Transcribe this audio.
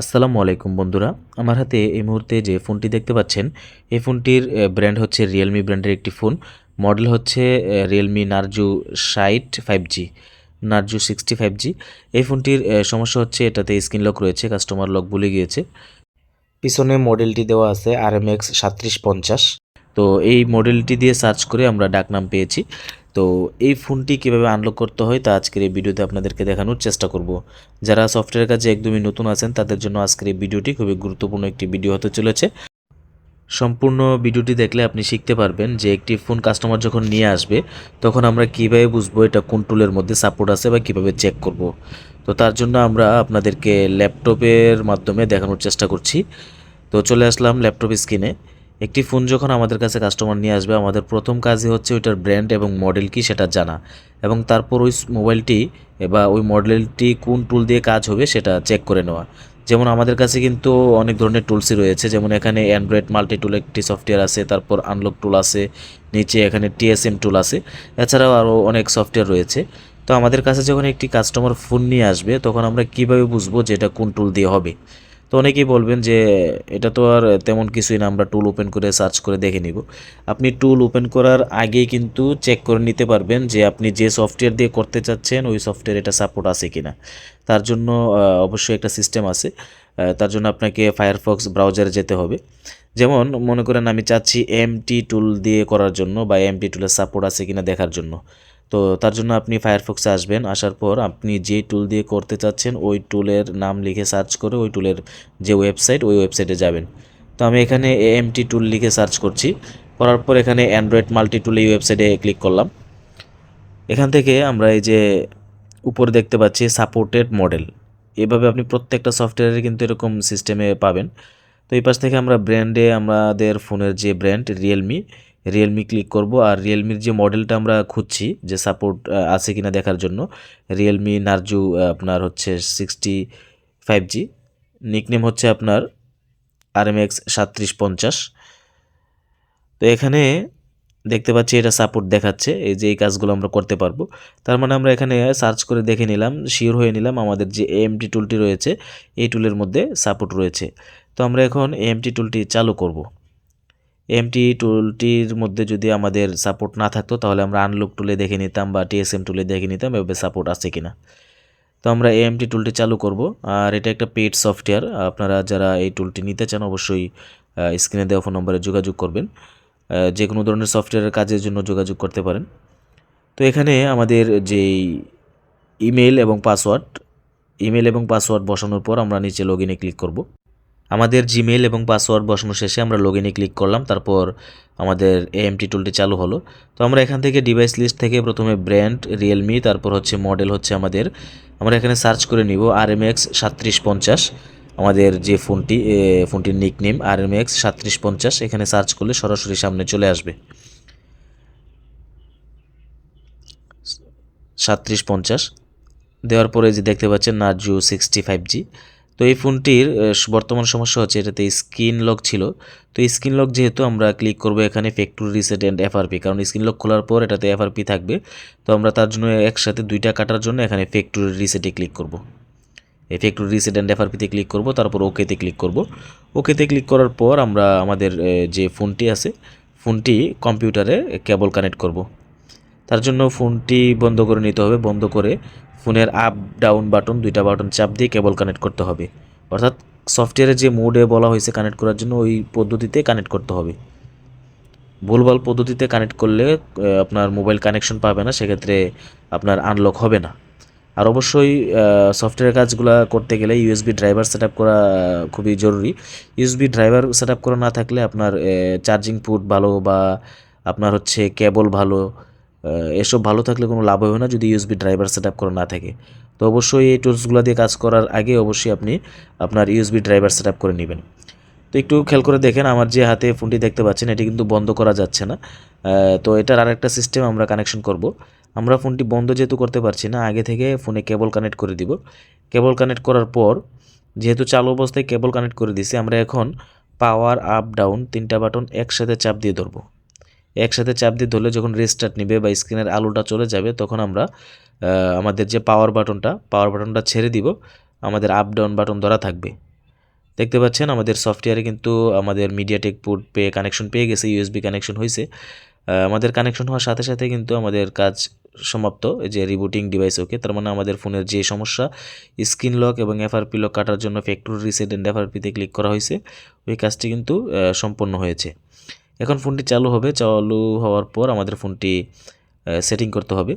আসসালামু আলাইকুম বন্ধুরা। আমার হাতে এই মুহূর্তে যে ফোনটি দেখতে পাচ্ছেন, এই ফোনটির ব্র্যান্ড হচ্ছে রিয়েলমি ব্র্যান্ডের একটি ফোন। মডেল হচ্ছে Realme Narzo site five G Narzo sixty five G এই ফোনটির সমস্যা হচ্ছে এটাতে স্ক্রিন লক রয়েছে কাস্টমার লক ভুলে গিয়েছে। পিছনে মডেলটি দেওয়া আছে আর এম এক্স সাতত্রিশ পঞ্চাশ। তো এই মডেলটি দিয়ে সার্চ করে আমরা ডাকনাম পেয়েছি। তো এই ফোনটি কীভাবে আনলক করতে হয় তা আজকের এই ভিডিওতে আপনাদেরকে দেখানোর চেষ্টা করব। যারা সফটওয়্যারের কাছে একদমই নতুন আছেন, তাদের জন্য আজকের এই ভিডিওটি খুবই গুরুত্বপূর্ণ একটি ভিডিও হতে চলেছে। সম্পূর্ণ ভিডিওটি দেখলে আপনি শিখতে পারবেন যে একটি ফোন কাস্টমার যখন নিয়ে আসবে, তখন আমরা কীভাবে বুঝব এটা কোন টুলের মধ্যে সাপোর্ট আছে বা কীভাবে চেক করব। তো তার জন্য আমরা আপনাদেরকে ল্যাপটপের মাধ্যমে দেখানোর চেষ্টা করছি। তো চলে আসলাম ল্যাপটপ স্ক্রিনে একটি ফোন যখন আমাদের কাছে কাস্টমার নিয়ে আসবে, আমাদের প্রথম কাজই হচ্ছে ওইটার ব্র্যান্ড এবং মডেল কি সেটা জানা। এবং তারপর ওই মোবাইলটি বা ওই মডেলটি কোন টুল দিয়ে কাজ হবে সেটা চেক করে নেওয়া। যেমন আমাদের কাছে কিন্তু অনেক ধরনের টুলসই রয়েছে, যেমন এখানে অ্যান্ড্রয়েড মাল্টি টুল একটি সফটওয়্যার আছে, তারপর আনলক টুল আছে, নিচে এখানে টিএসএম টুল আছে, এছাড়াও আরও অনেক সফটওয়্যার রয়েছে। তো আমাদের কাছে যখন একটি কাস্টমার ফোন নিয়ে আসবে, তখন আমরা কীভাবে বুঝব যে এটা কোন টুল দিয়ে হবে? তো অনেকেই বলবেন যে এটা তো আর তেমন কিছুই না, আমরা টুল ওপেন করে সার্চ করে দেখে নিব। আপনি টুল ওপেন করার আগেই কিন্তু চেক করে নিতে পারবেন যে আপনি যে সফটওয়্যার দিয়ে করতে চাচ্ছেন, ওই সফটওয়্যার এটা সাপোর্ট আছে কিনা। তার জন্য অবশ্যই একটা সিস্টেম আছে। তার জন্য আপনাকে ফায়ারফক্স ব্রাউজারে যেতে হবে। যেমন মনে করেন আমি চাচ্ছি এমটি টুল দিয়ে করার জন্য বা এমটি টুলের সাপোর্ট আছে কিনা দেখার জন্য। তো তার জন্য আপনি ফায়ারফক্সে আসবেন, আসার পর আপনি যে টুল দিয়ে করতে চাচ্ছেন, ওই টুলের নাম লিখে সার্চ করে ওই টুলের যে ওয়েবসাইট ওই ওয়েবসাইটে যাবেন। তো আমি এখানে এএমটি টুল লিখে সার্চ করছি। করার পর এখানে অ্যান্ড্রয়েড মাল্টি টুল এই ওয়েবসাইটে ক্লিক করলাম। এখান থেকে আমরা এই যে উপরে দেখতে পাচ্ছি সাপোর্টেড মডেল এভাবে আপনি প্রত্যেকটা সফটওয়্যারে কিন্তু এরকম সিস্টেমে পাবেন। তো এই পাশ থেকে আমরা ব্র্যান্ডে আমাদের ফোনের যে ব্র্যান্ড রিয়েলমি রিয়েলমি ক্লিক করব। আর রিয়েলমির যে মডেলটা আমরা খুঁজছি, যে সাপোর্ট আছে কিনা দেখার জন্য রিয়েলমি নার্জু আপনার হচ্ছে সিক্সটি ফাইভ জি নিকনেম হচ্ছে আপনার আর এম এক্স সাতত্রিশ পঞ্চাশ। তো এখানে দেখতে পাচ্ছি এটা সাপোর্ট দেখাচ্ছে, এই যে এই কাজগুলো আমরা করতে পারব। তার মানে আমরা এখানে সার্চ করে দেখে নিলাম শিওর হয়ে নিলাম আমাদের যে এএমটি টুলটি রয়েছে, এই টুলের মধ্যে সাপোর্ট রয়েছে। তো আমরা এখন এএমটি টুলটি চালু করব। এমটি টুলটির মধ্যে যদি আমাদের সাপোর্ট না থাকতো, তাহলে আমরা আনলুক টুলে দেখে নিতাম বা টিএসএম টুলে দেখে নিতাম এভাবে সাপোর্ট আছে কিনা। তো আমরা এএমটি টুলটি চালু করব। আর এটা একটা পেড সফটওয়্যার আপনারা যারা এই টুলটি নিতে চান, অবশ্যই স্ক্রিনে দেওয়া ফোন নম্বরে যোগাযোগ করবেন। যে কোনো ধরনের সফটওয়্যারের কাজের জন্য যোগাযোগ করতে পারেন। তো এখানে আমাদের যেই ইমেল এবং পাসওয়ার্ড ইমেল এবং পাসওয়ার্ড বসানোর পর আমরা নিচে লগ ইনে ক্লিক করব। আমাদের জিমেল এবং পাসওয়ার্ড বসানো শেষে আমরা লগ ইনে ক্লিক করলাম, তারপর আমাদের এএমটি টুলটি চালু হলো। তো আমরা এখান থেকে ডিভাইস লিস্ট থেকে প্রথমে ব্র্যান্ড রিয়েলমি তারপর হচ্ছে মডেল হচ্ছে আমাদের। আমরা এখানে সার্চ করে নিব আর এম এক্স সাতত্রিশ পঞ্চাশ। আমাদের যে ফোনটি ফোনটির নিক নেম আর এম এক্স সাতত্রিশ পঞ্চাশ, এখানে সার্চ করলে সরাসরি সামনে চলে আসবে। সাতত্রিশ পঞ্চাশ। দেওয়ার পরে যে দেখতে পাচ্ছেন নার্জু সিক্সটি ফাইভ জি তো এই ফোনটির বর্তমান সমস্যা হচ্ছে এটাতে স্ক্রিন লক ছিল। তো স্ক্রিন লক যেহেতু আমরা ক্লিক করব এখানে ফ্যাক্টরি রিসেট অ্যান্ড এফআরপি, কারণ স্ক্রিন লক খোলার পর এটাতে এফআরপি থাকবে। তো আমরা তার জন্য একসাথে দুইটা কাটার জন্য এখানে ফ্যাক্টরি রিসেটে ক্লিক করব। এই ফ্যাক্টরি রিসেট অ্যান্ড এফআরপিতে ক্লিক করব, তারপর ওকেতে ক্লিক করব। ওকেতে ক্লিক করার পর আমরা আমাদের যে ফোনটি আছে, ফোনটি কম্পিউটারে কেবল কানেক্ট করব। তার জন্য ফোনটি বন্ধ করে নিতে হবে। বন্ধ করে ফোনের আপ ডাউন বাটন, দুইটা বাটন চাপ দিয়ে কেবল কানেক্ট করতে হবে। অর্থাৎ সফটওয়্যারে যে মোডে বলা হয়েছে কানেক্ট করার জন্য ওই পদ্ধতিতে কানেক্ট করতে হবে। ভুলভাল পদ্ধতিতে কানেক্ট করলে আপনার মোবাইল কানেকশন পাবে না, সেক্ষেত্রে আপনার আনলক হবে না। আর অবশ্যই সফটওয়্যার কাজগুলো করতে গেলে ইউএসবি ড্রাইভার সেট করা খুবই জরুরি। ইউএসবি ড্রাইভার সেট করা না থাকলে আপনার চার্জিং পুট ভালো বা আপনার হচ্ছে কেবল ভালো এসব ভালো থাকলে কোনো লাভ হবে না যদি ইউএসবি ড্রাইভার সেট আপ করা না থাকে। তো অবশ্যই এই টুলসগুলো দিয়ে কাজ করার আগে অবশ্যই আপনি আপনার ইউএসবি ড্রাইভার সেট করে নেবেন। তো একটু খেয়াল করে দেখেন, আমার যে হাতে ফোনটি দেখতে পাচ্ছেন, এটি কিন্তু বন্ধ করা যাচ্ছে না। তো এটার আরেকটা সিস্টেম আমরা কানেকশন করব। আমরা ফোনটি বন্ধ যেহেতু করতে পারছি না, আগে থেকে ফোনে কেবল কানেক্ট করে দিব। কেবল কানেক্ট করার পর, যেহেতু চালু অবস্থায় কেবল কানেক্ট করে দিছি আমরা এখন পাওয়ার আপ ডাউন তিনটা বাটন একসাথে চাপ দিয়ে ধরবো। একসাথে চাপ দিয়ে ধরলে যখন রেস্টার্ট নেবে বা স্ক্রিনের আলোটা চলে যাবে, তখন আমরা আমাদের যে পাওয়ার বাটনটা পাওয়ার বাটনটা ছেড়ে দিব, আমাদের আপ ডাউন বাটন ধরা থাকবে। দেখতে পাচ্ছেন আমাদের সফটওয়্যারে কিন্তু আমাদের মিডিয়াটেক পোর্ট পেয়ে কানেকশন পেয়ে গেছে ইউএসবি কানেকশন হয়েছে আমাদের কানেকশন হওয়ার সাথে সাথে কিন্তু আমাদের কাজ সমাপ্ত, এই যে রিবুটিং ডিভাইস ওকে তার মানে আমাদের ফোনের যে সমস্যা স্ক্রিন লক এবং এফআরপি লক কাটার জন্য ফ্যাক্টরি রিসেট অ্যান্ড এফআরপিতে ক্লিক করা হয়েছে ওই কাজটি কিন্তু সম্পন্ন হয়েছে। এখন ফোনটি চালু হবে চালু হওয়ার পর আমাদের ফোনটি সেটিং করতে হবে।